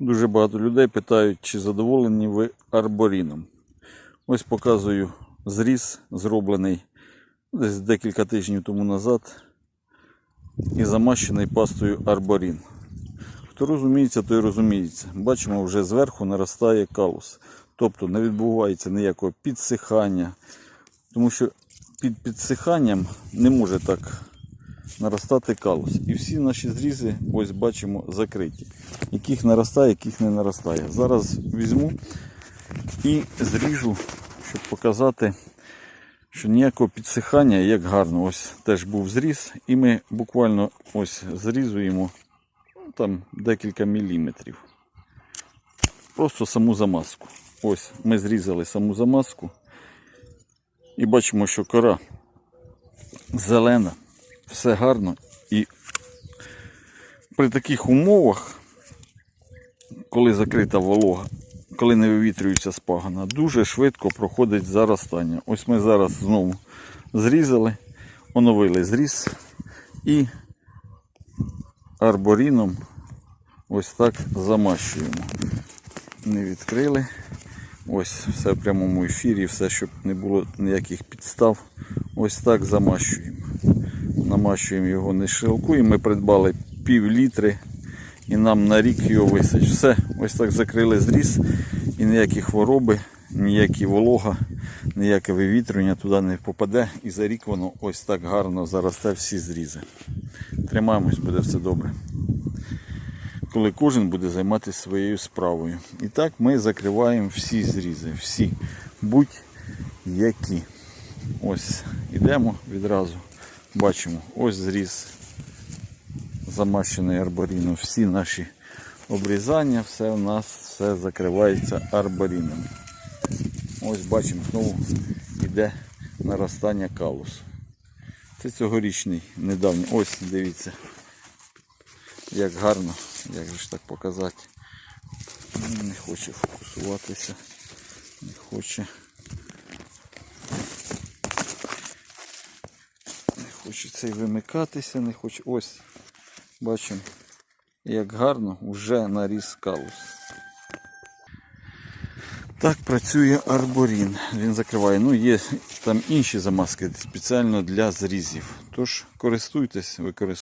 Дуже багато людей питають, чи задоволені ви арборіном. Ось показую зріз, зроблений десь декілька тижнів тому назад і замащений пастою арборін. Хто розуміється, той розуміється. Бачимо, вже зверху наростає калус. Тобто не відбувається ніякого підсихання, тому що під підсиханням не може так наростати калус. І всі наші зрізи, ось бачимо, закриті. Яких наростає, яких не наростає. Зараз візьму і зріжу, щоб показати, що ніякого підсихання, як гарно, ось теж був зріз, і ми буквально ось зрізуємо ну, там декілька міліметрів. Просто саму замазку. Ось ми зрізали саму замазку і бачимо, що кора зелена, все гарно. І при таких умовах, коли закрита волога, коли не вивітрюється спагана, дуже швидко проходить заростання. Ось ми зараз знову зрізали, оновили зріз і арборіном ось так замащуємо. Не відкрили. Ось все в прямому ефірі, все, щоб не було ніяких підстав. Ось так замащуємо. Намащуємо його не шилкуємо. Ми придбали пів літри і нам на рік його висить. Все, ось так закрили зріз і ніякі хвороби, ніякі волога, ніяке вивітрювання туди не попаде. І за рік воно ось так гарно заросте всі зрізи. Тримаємось, буде все добре коли кожен буде займатися своєю справою. І так ми закриваємо всі зрізи, всі будь-які. Ось йдемо відразу, бачимо, ось зріз замащений арборіном. Всі наші обрізання, все у нас все закривається арборіном. Ось бачимо, знову йде наростання калусу. Це цьогорічний недавній. Ось дивіться, як гарно, як же ж так показати. Не хоче фокусуватися, не хоче. Не хоче цей вимикатися, не хочу. Ось, бачимо, як гарно вже наріс калус. Так працює арборін. Він закриває. Ну, є там інші замазки спеціально для зрізів. Тож користуйтесь, використовуйте.